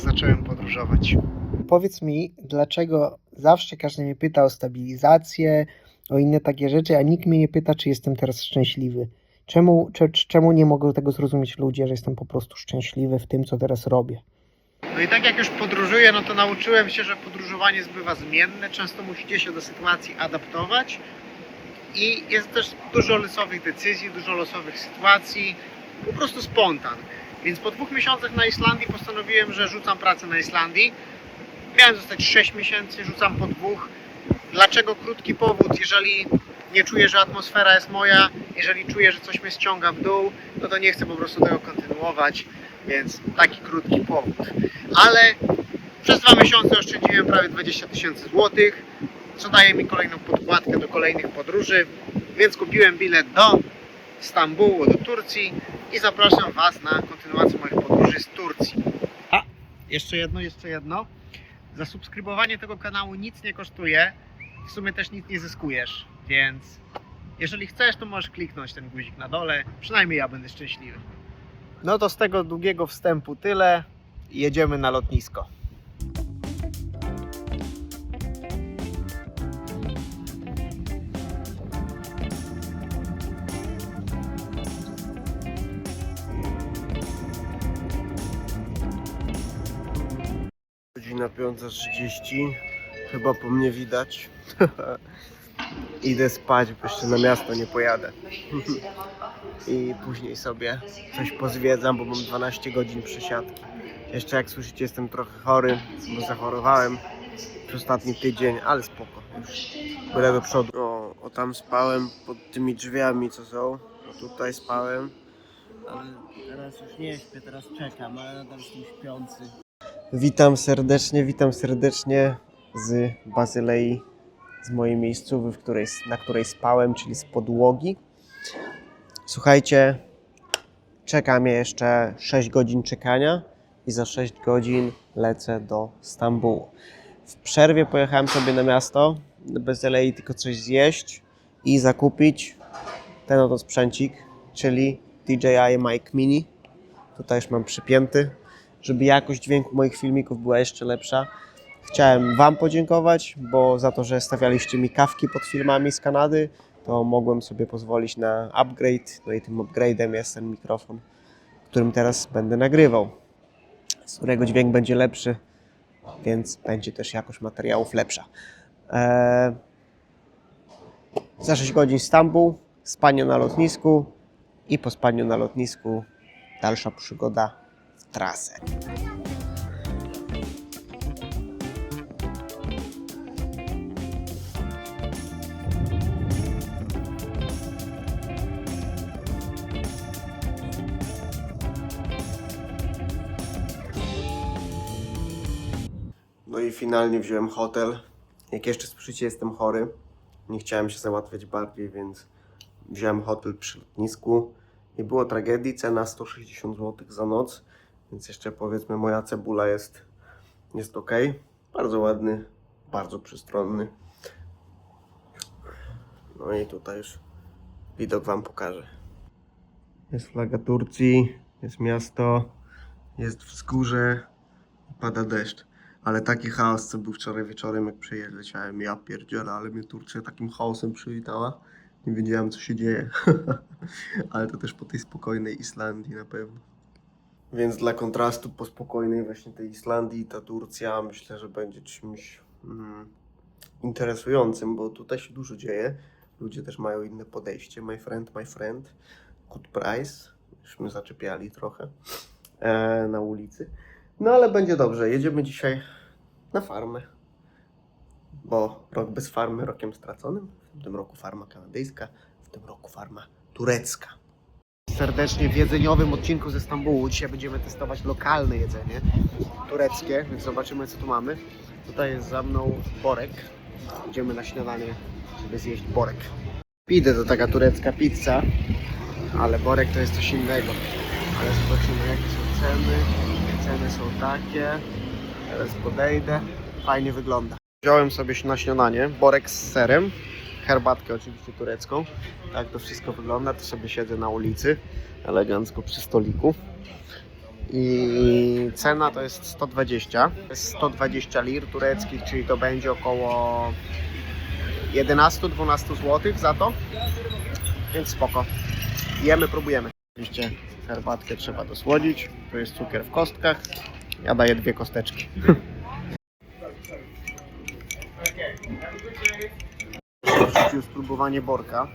zacząłem podróżować. Powiedz mi, dlaczego zawsze każdy mnie pyta o stabilizację, o inne takie rzeczy, a nikt mnie nie pyta, czy jestem teraz szczęśliwy. Czemu, czy, czemu nie mogą tego zrozumieć ludzie, że jestem po prostu szczęśliwy w tym, co teraz robię? No i tak jak już podróżuję, no to nauczyłem się, że podróżowanie bywa zmienne. Często musicie się do sytuacji adaptować. I jest też dużo losowych decyzji, dużo losowych sytuacji, po prostu spontan. Więc po dwóch miesiącach na Islandii postanowiłem, że rzucam pracę na Islandii. Miałem zostać 6 miesięcy, rzucam po dwóch. Dlaczego krótki powód? Jeżeli nie czuję, że atmosfera jest moja, jeżeli czuję, że coś mnie ściąga w dół, no to nie chcę po prostu tego kontynuować, więc taki krótki powód. Ale przez dwa miesiące oszczędziłem prawie 20 tysięcy złotych, co daje mi kolejną podkładkę do kolejnych podróży, więc kupiłem bilet do Stambułu, do Turcji i zapraszam Was na kontynuację moich podróży z Turcji. A, jeszcze jedno, jeszcze jedno. Zasubskrybowanie tego kanału nic nie kosztuje, w sumie też nic nie zyskujesz, więc jeżeli chcesz, to możesz kliknąć ten guzik na dole, przynajmniej ja będę szczęśliwy. No to z tego długiego wstępu tyle. Jedziemy na lotnisko. Godzina 5.30. Chyba po mnie widać. Idę spać, bo jeszcze na miasto nie pojadę. I później sobie coś pozwiedzam, bo mam 12 godzin przesiadki. Jeszcze jak słyszycie jestem trochę chory, bo zachorowałem przez ostatni tydzień, ale spoko. Już byle do przodu. O, o tam spałem pod tymi drzwiami co są. O tutaj spałem. Ale teraz już nie śpię, teraz czekam, ale nadal jestem śpiący. Witam serdecznie, witam serdecznie z Bazylei, z mojej miejscowy, w której, na której spałem, czyli z podłogi. Słuchajcie, czeka mnie jeszcze 6 godzin czekania i za 6 godzin lecę do Stambułu. W przerwie pojechałem sobie na miasto, do Bazylei tylko coś zjeść i zakupić ten oto sprzęcik, czyli DJI Mic Mini. Tutaj już mam przypięty żeby jakość dźwięku moich filmików była jeszcze lepsza. Chciałem Wam podziękować, bo za to, że stawialiście mi kawki pod filmami z Kanady, to mogłem sobie pozwolić na upgrade. No i tym upgrade'em jest ten mikrofon, którym teraz będę nagrywał, z którego dźwięk będzie lepszy, więc będzie też jakość materiałów lepsza. Eee, za 6 godzin Stambuł, spanie na lotnisku i po spaniu na lotnisku dalsza przygoda trasę. No i finalnie wziąłem hotel. Jak jeszcze słyszycie, jestem chory. Nie chciałem się załatwiać bardziej, więc wziąłem hotel przy lotnisku. Nie było tragedii, cena 160 zł za noc, więc jeszcze powiedzmy moja cebula jest, jest ok. Bardzo ładny, bardzo przystronny. No i tutaj już widok Wam pokażę. Jest flaga Turcji, jest miasto, jest wzgórze, pada deszcz. Ale taki chaos, co był wczoraj wieczorem, jak przyjechałem, ja pierdzielę, ale mnie Turcja takim chaosem przywitała. Nie wiedziałem, co się dzieje. Ale to też po tej spokojnej Islandii na pewno. Więc dla kontrastu po spokojnej właśnie tej Islandii ta Turcja myślę, że będzie czymś mm, interesującym, bo tutaj się dużo dzieje. Ludzie też mają inne podejście. My friend, my friend. Good price. Jużśmy zaczepiali trochę e, na ulicy. No ale będzie dobrze. Jedziemy dzisiaj na farmę. Bo rok bez farmy rokiem straconym. W tym roku farma kanadyjska, w tym roku farma turecka. Serdecznie w jedzeniowym odcinku ze Stambułu. Dzisiaj będziemy testować lokalne jedzenie tureckie, więc zobaczymy co tu mamy. Tutaj jest za mną borek. Idziemy na śniadanie, żeby zjeść borek. Pide to taka turecka pizza, ale borek to jest coś innego. Ale zobaczymy jakie są ceny. Ceny są takie. Teraz podejdę. Fajnie wygląda. Wziąłem sobie na śniadanie borek z serem, herbatkę oczywiście turecką. Tak to wszystko wygląda. Tu sobie siedzę na ulicy, elegancko przy stoliku. I cena to jest 120. To jest 120 lir tureckich, czyli to będzie około 11-12 zł za to. Więc spoko. Jemy, próbujemy. Oczywiście herbatkę trzeba dosłodzić. Tu jest cukier w kostkach. Ja daję dwie kosteczki. Już spróbowanie borka.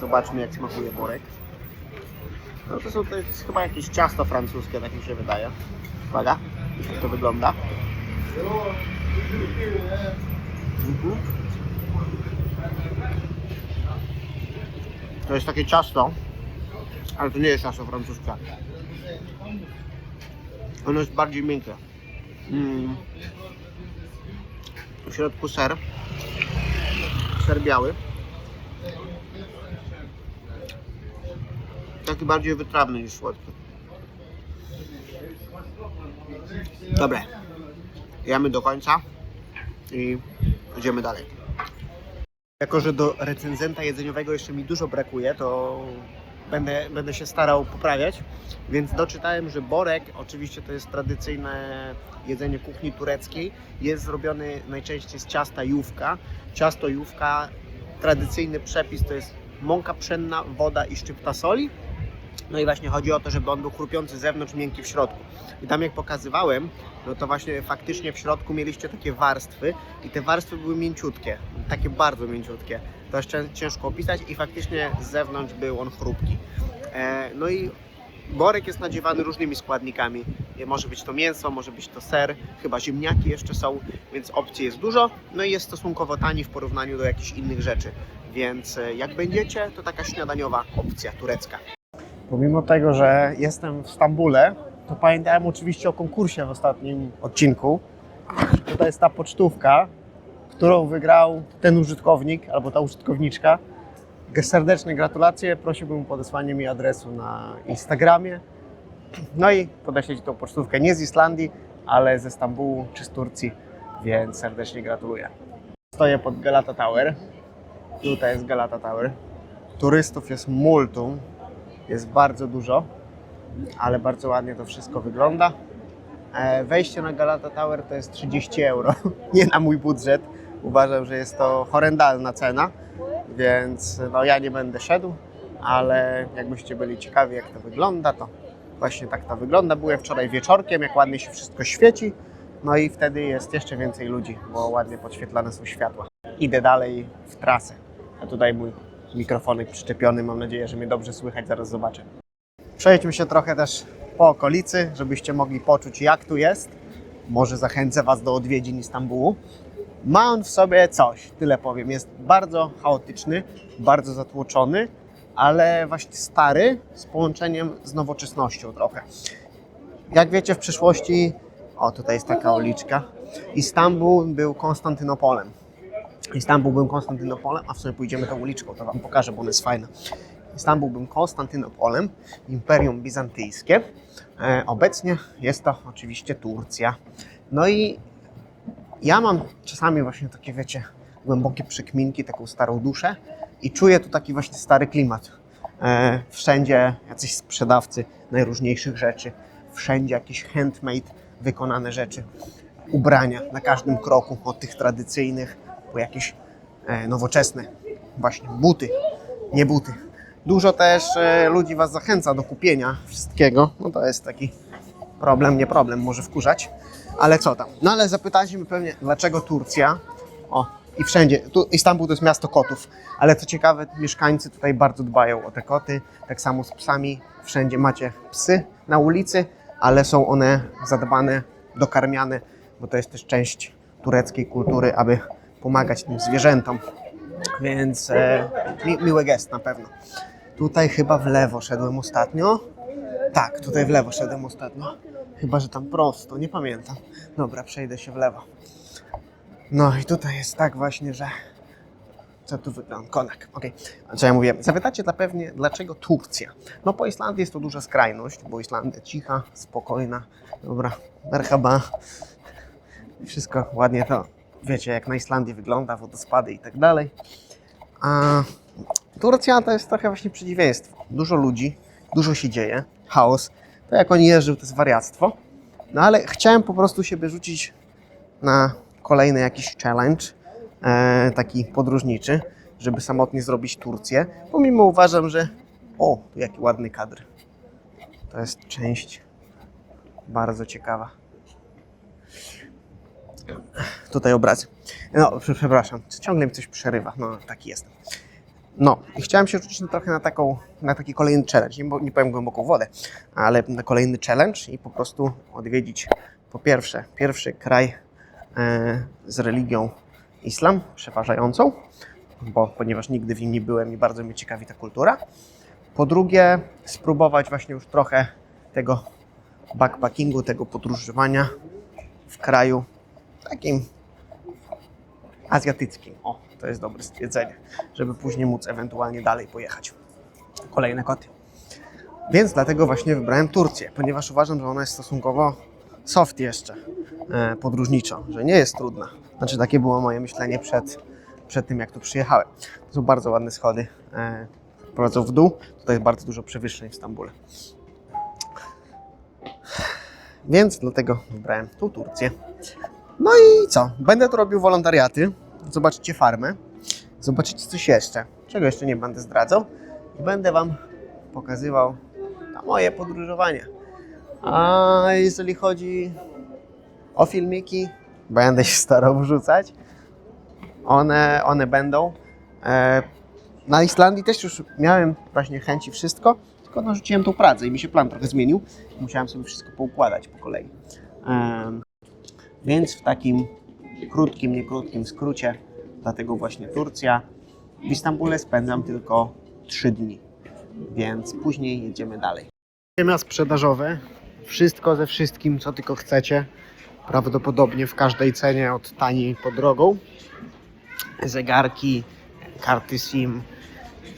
Zobaczmy jak smakuje borek. No to są to jest chyba jakieś ciasto francuskie, tak mi się wydaje. Uwaga, jak to wygląda. Mhm. To jest takie ciasto, ale to nie jest ciasto francuskie. Ono jest bardziej miękkie. Mm. W środku ser. Ser biały. Taki bardziej wytrawny niż słodki. Dobre. Jemy do końca i idziemy dalej. Jako, że do recenzenta jedzeniowego jeszcze mi dużo brakuje, to będę, będę się starał poprawiać. Więc doczytałem, że borek, oczywiście to jest tradycyjne jedzenie kuchni tureckiej, jest zrobiony najczęściej z ciasta jówka. Ciasto jówka, tradycyjny przepis to jest mąka pszenna, woda i szczypta soli. No i właśnie chodzi o to, żeby on był chrupiący zewnątrz, miękki w środku. I tam jak pokazywałem, no to właśnie faktycznie w środku mieliście takie warstwy i te warstwy były mięciutkie, takie bardzo mięciutkie. To jest cię- ciężko opisać i faktycznie z zewnątrz był on chrupki. E, no i borek jest nadziewany różnymi składnikami. E, Może być to mięso, może być to ser, chyba ziemniaki jeszcze są, więc opcji jest dużo. No i jest stosunkowo tani w porównaniu do jakichś innych rzeczy. Więc e, jak będziecie, to taka śniadaniowa opcja turecka. Pomimo tego, że jestem w Stambule, to pamiętałem oczywiście o konkursie w ostatnim odcinku. Tutaj jest ta pocztówka, którą wygrał ten użytkownik albo ta użytkowniczka. Serdeczne gratulacje. Prosiłbym o podesłanie mi adresu na Instagramie. No i podeślę Ci tą pocztówkę nie z Islandii, ale ze Stambułu czy z Turcji, więc serdecznie gratuluję. Stoję pod Galata Tower. Tutaj jest Galata Tower. Turystów jest multum, jest bardzo dużo, ale bardzo ładnie to wszystko wygląda. E, Wejście na Galata Tower to jest 30 euro, nie na mój budżet. Uważam, że jest to horrendalna cena, więc no, ja nie będę szedł, ale jakbyście byli ciekawi jak to wygląda, to właśnie tak to wygląda. Byłem wczoraj wieczorkiem, jak ładnie się wszystko świeci, no i wtedy jest jeszcze więcej ludzi, bo ładnie podświetlane są światła. Idę dalej w trasę. A tutaj mój mikrofonek przyczepiony, mam nadzieję, że mnie dobrze słychać, zaraz zobaczę. Przejdźmy się trochę też po okolicy, żebyście mogli poczuć jak tu jest. Może zachęcę Was do odwiedzin Istambułu. Ma on w sobie coś, tyle powiem. Jest bardzo chaotyczny, bardzo zatłoczony, ale właśnie stary z połączeniem z nowoczesnością trochę. Jak wiecie, w przeszłości, o tutaj jest taka uliczka, Istanbul był Konstantynopolem. Istanbul był Konstantynopolem, a w sumie pójdziemy tą uliczką, to Wam pokażę, bo ona jest fajna. Istanbul był Konstantynopolem, Imperium Bizantyjskie. E, obecnie jest to oczywiście Turcja. No i ja mam czasami właśnie takie, wiecie, głębokie przekminki, taką starą duszę i czuję tu taki właśnie stary klimat. E, wszędzie jacyś sprzedawcy najróżniejszych rzeczy, wszędzie jakieś handmade wykonane rzeczy, ubrania na każdym kroku, od tych tradycyjnych po jakieś e, nowoczesne, właśnie buty, nie buty. Dużo też e, ludzi Was zachęca do kupienia wszystkiego, no to jest taki problem, nie problem, może wkurzać, ale co tam. No ale zapytacie mnie pewnie, dlaczego Turcja? O, i wszędzie, tu Istanbul to jest miasto kotów, ale co ciekawe, mieszkańcy tutaj bardzo dbają o te koty, tak samo z psami, wszędzie macie psy na ulicy, ale są one zadbane, dokarmiane, bo to jest też część tureckiej kultury, aby pomagać tym zwierzętom, więc e, mi, miły gest na pewno. Tutaj chyba w lewo szedłem ostatnio. Tak, tutaj w lewo szedłem ostatnio. Chyba, że tam prosto, nie pamiętam. Dobra, przejdę się w lewo. No i tutaj jest tak właśnie, że... Co tu wygląda? Konak, okej. A Co ja mówię? Zapytacie dla pewnie, dlaczego Turcja? No po Islandii jest to duża skrajność, bo Islandia cicha, spokojna. Dobra, merhaba. Wszystko ładnie to, wiecie, jak na Islandii wygląda, wodospady i tak dalej. A Turcja to jest trochę właśnie przeciwieństwo. Dużo ludzi, dużo się dzieje, chaos. To jak oni jeżdżą, to jest wariactwo. No ale chciałem po prostu siebie rzucić na kolejny jakiś challenge, e, taki podróżniczy, żeby samotnie zrobić Turcję. Pomimo uważam, że o, tu jaki ładny kadr. To jest część bardzo ciekawa. Tutaj obrazy. No, prze- przepraszam, ciągle mi coś przerywa. No, taki jestem. No, i chciałem się rzucić trochę na, taką, na taki kolejny challenge. Nie, nie powiem głęboką wodę, ale na kolejny challenge i po prostu odwiedzić po pierwsze, pierwszy kraj e, z religią islam przeważającą, bo ponieważ nigdy w nim nie byłem i bardzo mnie ciekawi ta kultura. Po drugie, spróbować właśnie już trochę tego backpackingu, tego podróżowania w kraju takim azjatyckim. O, to jest dobre stwierdzenie, żeby później móc ewentualnie dalej pojechać. Kolejne koty. Więc dlatego właśnie wybrałem Turcję, ponieważ uważam, że ona jest stosunkowo soft jeszcze e, podróżniczo, że nie jest trudna. Znaczy takie było moje myślenie przed, przed tym, jak tu przyjechałem. To są bardzo ładne schody, e, prowadzą w dół. Tutaj jest bardzo dużo przewyższeń w Stambule. Więc dlatego wybrałem tu Turcję. No i co? Będę tu robił wolontariaty. Zobaczycie farmę. Zobaczycie coś jeszcze. Czego jeszcze nie będę zdradzał. I będę Wam pokazywał moje podróżowanie. A jeżeli chodzi o filmiki, będę się starał wrzucać. One, one będą. E, na Islandii też już miałem właśnie chęci wszystko, tylko narzuciłem tą pracę i mi się plan trochę zmienił. Musiałem sobie wszystko poukładać po kolei. Em, więc w takim krótkim, nie krótkim skrócie, dlatego właśnie Turcja. W Istambule spędzam tylko 3 dni, więc później jedziemy dalej. Ziemia sprzedażowe, wszystko ze wszystkim, co tylko chcecie. Prawdopodobnie w każdej cenie, od taniej po drogą. Zegarki, karty SIM,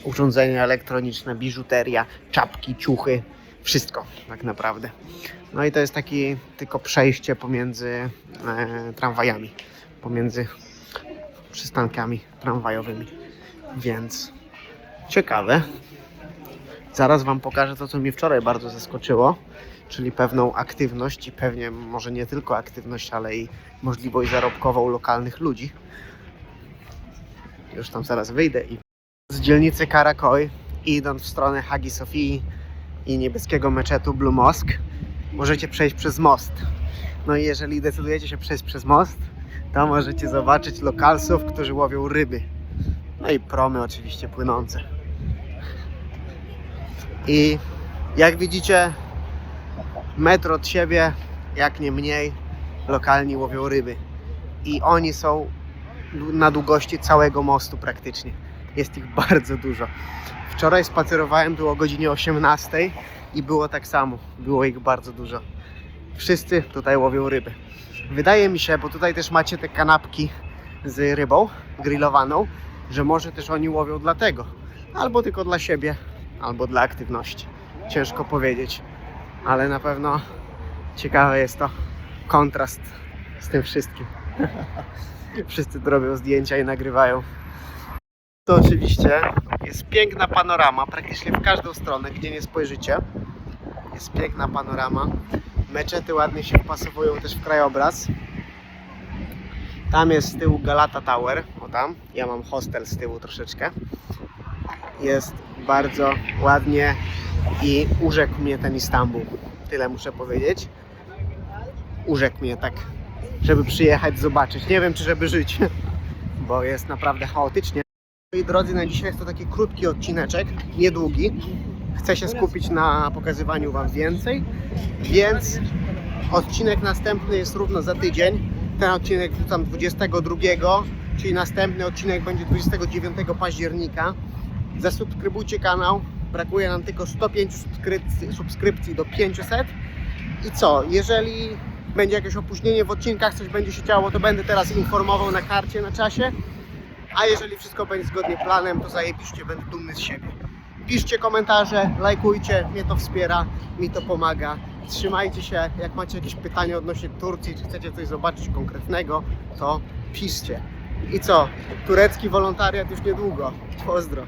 urządzenia elektroniczne, biżuteria, czapki, ciuchy, wszystko tak naprawdę. No i to jest takie tylko przejście pomiędzy e, tramwajami, pomiędzy przystankami tramwajowymi. Więc ciekawe. Zaraz Wam pokażę to, co mnie wczoraj bardzo zaskoczyło, czyli pewną aktywność i pewnie może nie tylko aktywność, ale i możliwość zarobkową lokalnych ludzi. Już tam zaraz wyjdę i z dzielnicy Karakoj, idąc w stronę Hagi Sofii i niebieskiego meczetu Blue Mosque, możecie przejść przez most. No i jeżeli decydujecie się przejść przez most, to możecie zobaczyć lokalsów, którzy łowią ryby. No i promy oczywiście płynące. I jak widzicie, metr od siebie, jak nie mniej, lokalni łowią ryby. I oni są na długości całego mostu praktycznie. Jest ich bardzo dużo. Wczoraj spacerowałem tu o godzinie 18 i było tak samo. Było ich bardzo dużo. Wszyscy tutaj łowią ryby. Wydaje mi się, bo tutaj też macie te kanapki z rybą grillowaną, że może też oni łowią dlatego. Albo tylko dla siebie, albo dla aktywności. Ciężko powiedzieć, ale na pewno ciekawe jest to kontrast z tym wszystkim. Wszyscy robią zdjęcia i nagrywają. To oczywiście jest piękna panorama, praktycznie w każdą stronę, gdzie nie spojrzycie. Jest piękna panorama. Meczety ładnie się wpasowują też w krajobraz. Tam jest z tyłu Galata Tower, o tam. Ja mam hostel z tyłu troszeczkę. Jest bardzo ładnie i urzekł mnie ten Istanbul. Tyle muszę powiedzieć. Urzekł mnie tak, żeby przyjechać, zobaczyć. Nie wiem, czy żeby żyć, bo jest naprawdę chaotycznie. Moi drodzy, na dzisiaj jest to taki krótki odcineczek, niedługi. Chcę się skupić na pokazywaniu Wam więcej, więc odcinek następny jest równo za tydzień. Ten odcinek wrzucam 22, czyli następny odcinek będzie 29 października. Zasubskrybujcie kanał. Brakuje nam tylko 105 subskrypcji, subskrypcji do 500. I co, jeżeli będzie jakieś opóźnienie w odcinkach, coś będzie się działo, to będę teraz informował na karcie, na czasie. A jeżeli wszystko będzie zgodnie planem, to zajebiście, będę dumny z siebie. Piszcie komentarze, lajkujcie, mnie to wspiera, mi to pomaga. Trzymajcie się, jak macie jakieś pytania odnośnie Turcji, czy chcecie coś zobaczyć konkretnego, to piszcie. I co? Turecki wolontariat już niedługo. Pozdro.